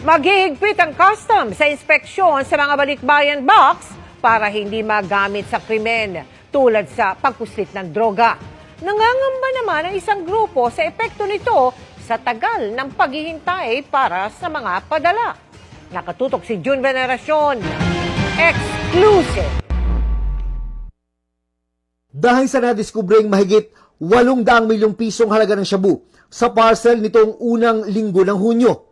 Maghihigpit ang custom sa inspeksyon sa mga balikbayan box para hindi magamit sa krimen tulad sa pagpuslit ng droga. Nangangamba naman ang isang grupo sa epekto nito sa tagal ng paghihintay para sa mga padala. Nakatutok si June Veneracion. Exclusive. Dahil sa nadiskubring mahigit 800 milyong pisong halaga ng shabu sa parcel nitong unang linggo ng Hunyo.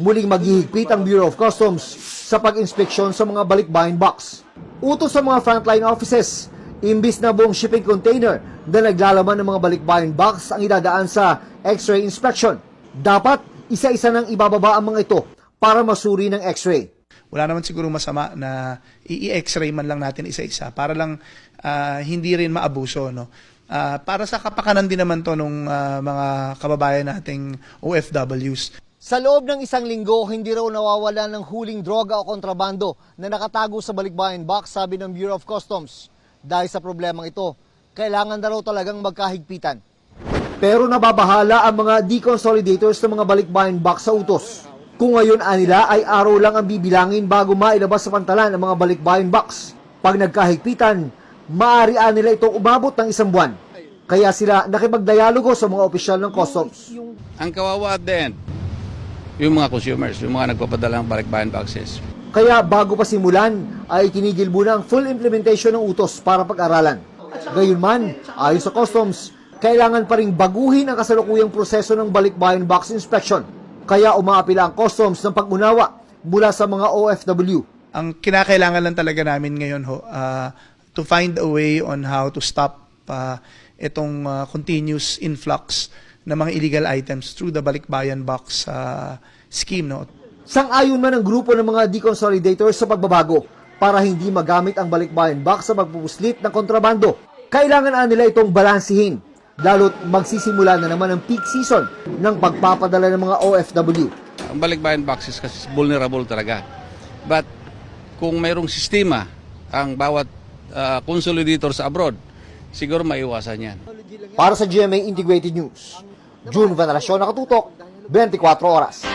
Muling maghihigpit ang Bureau of Customs sa pag-inspeksyon sa mga balikbayan box. Utos sa mga frontline offices, imbis na buong shipping container na naglalaman ng mga balikbayan box ang idadaan sa x-ray inspection. Dapat isa-isa nang ibababa ang mga ito para masuri ng x-ray. Wala naman siguro masama na i-x-ray man lang natin isa-isa para lang ah, hindi rin maabuso. No? Ah, para sa kapakanan din naman to ng mga kababayan nating OFWs. Sa loob ng isang linggo, hindi raw nawawala ng huling droga o kontrabando na nakatago sa balikbayan box, sabi ng Bureau of Customs. Dahil sa problemang ito, kailangan na raw talagang magkahigpitan. Pero nababahala ang mga deconsolidators ng mga balikbayan box sa utos. Kung ngayon anila ay araw lang ang bibilangin bago mailabas sa pantalan ang mga balikbayan box. Pag nagkahigpitan, maaari nila itong umabot ng isang buwan. Kaya sila nakipagdialogo sa mga opisyal ng customs. Ang kawawa at the end, yung mga consumers, yung mga nagpapadala ng balikbayan boxes. Kaya bago pa simulan ay tinigil muna ang full implementation ng utos para pag-aralan. Gayunman, ayon sa customs, kailangan pa rin baguhin ang kasalukuyang proseso ng balikbayan box inspection. Kaya umaapila ang customs ng pag-unawa mula sa mga OFW. Ang kinakailangan lang talaga namin ngayon ho, ah, to find a way on how to stop ah, itong ah, continuous influx ng mga illegal items through the balikbayan box ah, scheme. No? Sang-ayon man ang grupo ng mga deconsolidators sa pagbabago para hindi magamit ang balikbayan box sa pagpupuslit ng kontrabando. Kailangan na nila itong balansihin, lalo't magsisimula na naman ang peak season ng pagpapadala ng mga OFW. Ang balikbayan boxes kasi vulnerable talaga. But kung mayroong sistema ang bawat ah, consolidator sa abroad, siguro maiwasan yan. Para sa GMA Integrated News, June Veneracion nakatutok, 24 oras.